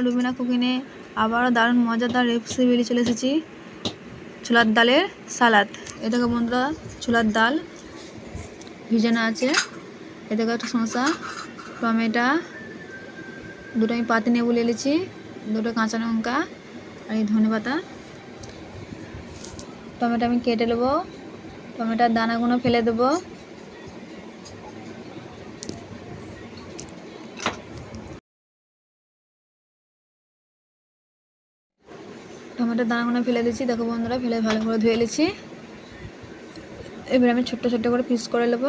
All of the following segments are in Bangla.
রুবিনা কুকিনে আবারও দারুণ মজাদার রেসিপি নিয়ে চলে এসেছি। ছোলার ডালের সালাদ। এ দেখো বন্ধুরা, ছোলার ডাল ভিজানো আছে। এ দেখো একটা শসা, টমেটো, দুটো আমি পাতি নেবু নিয়েছি দুটো কাঁচা লঙ্কা আর এই ধনে পাতা। টমেটো আমি কেটে নেব, টমেটোর দানাগুলো ফেলে দেবো। টমেটোর দানাগুলো ফেলে দিচ্ছি দেখো বন্ধুরা, ফেলে ভালো করে ধুয়ে নিচ্ছি। এবার আমি ছোট্ট ছোট্ট করে পিস করে নেব।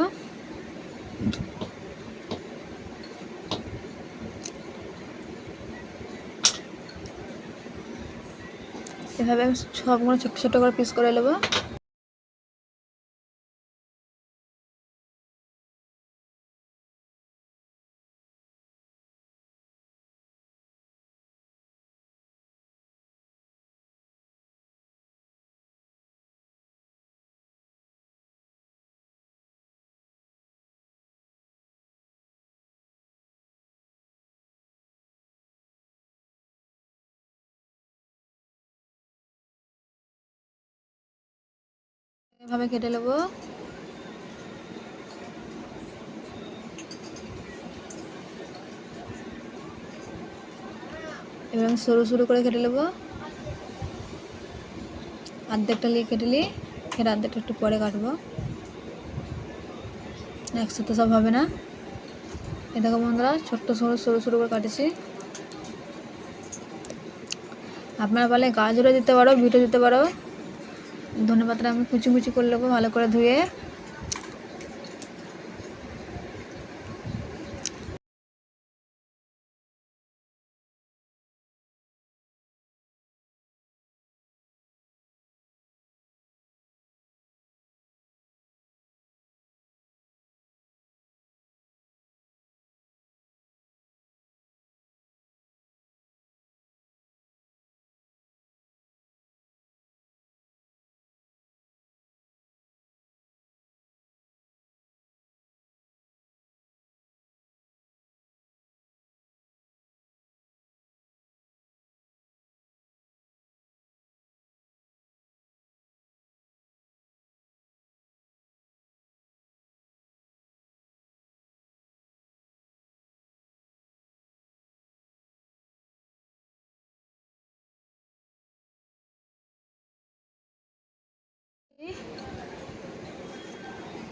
এভাবে সবগুলো ছোট ছোট্ট করে পিস করে নেব। এভাবে কেটে নেব। আমি সরু সরু করে কেটে নেব। অর্ধেকটা নিয়ে কেটে নিই ফের অর্ধেকটা একটু পরে কাটবো। একসাথে সব হবে না। এ দেখো বন্ধুরা, ছোট্ট সরু সরু সরু করে কাটেছি। আপনারা পারলে গাজরও দিতে পারো, বিটও দিতে পারো। ধনে পাতাটা আমি কুচি কুচি করে নেব ভালো করে ধুয়ে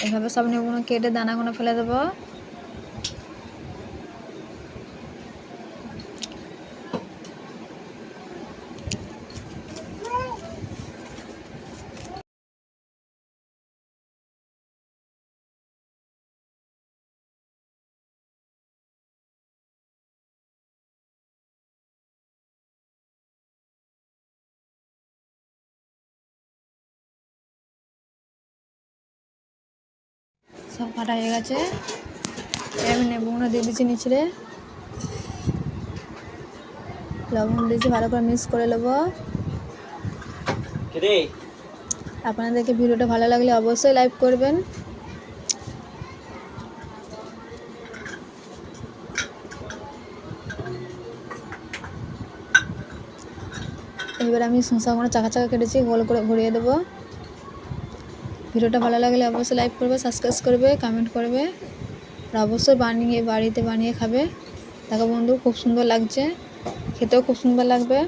এভাবে সব নেবগুলো কেটে দানাগুলো ফেলে দেবো। সব কাটা হয়ে গেছে। আমি নেবুগুলো দিয়ে দিচ্ছি নিচে লবণ দিয়েছি ভালো করে মিক্স করে নেব। আপনাদেরকে ভিডিওটা ভালো লাগলে অবশ্যই লাইক করবেন। এবার আমি শসাগুলো চাকা চাকা কেটেছি গোল করে ঘুরিয়ে দেবো। ভিডিওটা ভালো লাগলে অবশ্যই লাইক করবে সাবস্ক্রাইব করবে কমেন্ট করবে। আর অবশ্যই বানিয়ে, বাড়িতে বানিয়ে খাবে। দেখো বন্ধু, খুব সুন্দর লাগছে। খেতেও খুব সুন্দর লাগবে।